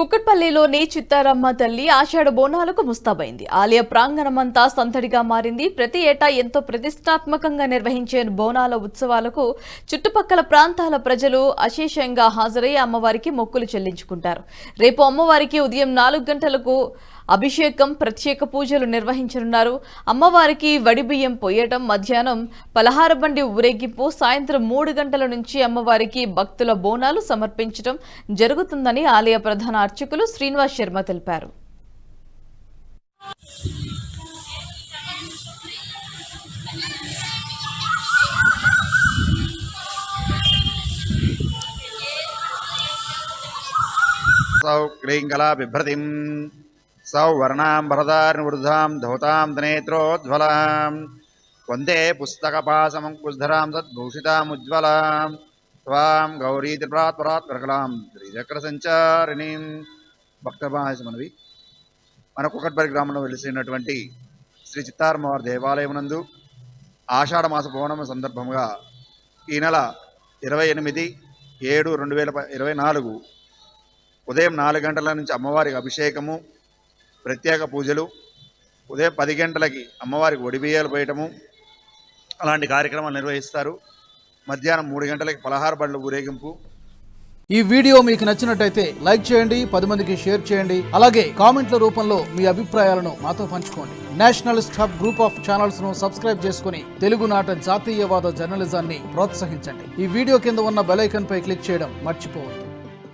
కుక్కట్పల్లిలోని చిత్తారమ్మ తల్లి ఆషాఢ బోనాలకు ముస్తాబైంది. ఆలయ ప్రాంగణమంతా సందడిగా మారింది. ప్రతి ఏటా ఎంతో ప్రతిష్టాత్మకంగా నిర్వహించే బోనాల ఉత్సవాలకు చుట్టుపక్కల ప్రాంతాల ప్రజలు అశేషంగా హాజరై అమ్మవారికి మొక్కులు చెల్లించుకుంటారు. రేపు అమ్మవారికి ఉదయం నాలుగు గంటలకు అభిషేకం ప్రత్యేక పూజలు నిర్వహించనున్నారు. అమ్మవారికి వడిబియ్యం పోయటం మధ్యాహ్నం పలహార బండి ఊరేగింపు సాయంత్రం మూడు గంటల నుంచి అమ్మవారికి భక్తుల బోనాలు సమర్పించడం జరుగుతుందని ఆలయ ప్రధాన అర్చకులు శ్రీనివాస్ శర్మ తెలిపారు. సౌ బిభ్రతిం సౌ వర్ణాం భరదార్నివృద్ధాం ధౌతాం దనేత్రోజ్వలాం వందే పుస్తకపాసమంకుశధరాం సద్భూషితాముజ్వలాం త్వాం గౌరీ త్రిపురాత్పరాత్పరకలాం త్రిచక్ర సంచారిణీం భక్తభాష మనవి. మన గ్రామంలో వెలిసినటువంటి శ్రీ చిత్తారమ్మవారి దేవాలయం నందు ఆషాఢ మాస పౌర్ణమి సందర్భంగా ఈ నెల ఇరవై ఎనిమిది ఏడు రెండు వేల ఇరవై నాలుగు ఉదయం నాలుగు గంటల నుంచి అమ్మవారికి అభిషేకము ప్రత్యేక పూజలు. ఉదయం పది గంటలకి అమ్మవారికి ఒడిబియ్యాలు పోయటము. అలాంటి కార్యక్రమాలు నిర్వహిస్తారు. మధ్యాహ్నం మూడు గంటలకి పలహార బండ్ల ఊరేగింపు. ఈ వీడియో మీకు నచ్చినట్టయితే లైక్ చేయండి పది మందికి షేర్ చేయండి. అలాగే కామెంట్ల రూపంలో మీ అభిప్రాయాలను మాతో పంచుకోండి. నేషనలిస్ట్ హబ్ గ్రూప్ ఆఫ్ ఛానల్స్ను సబ్స్క్రైబ్ చేసుకుని తెలుగునాట జాతీయవాద జర్నలిజాన్ని ప్రోత్సహించండి. ఈ వీడియో కింద ఉన్న బెల్ పై క్లిక్ చేయడం మర్చిపోవద్దు.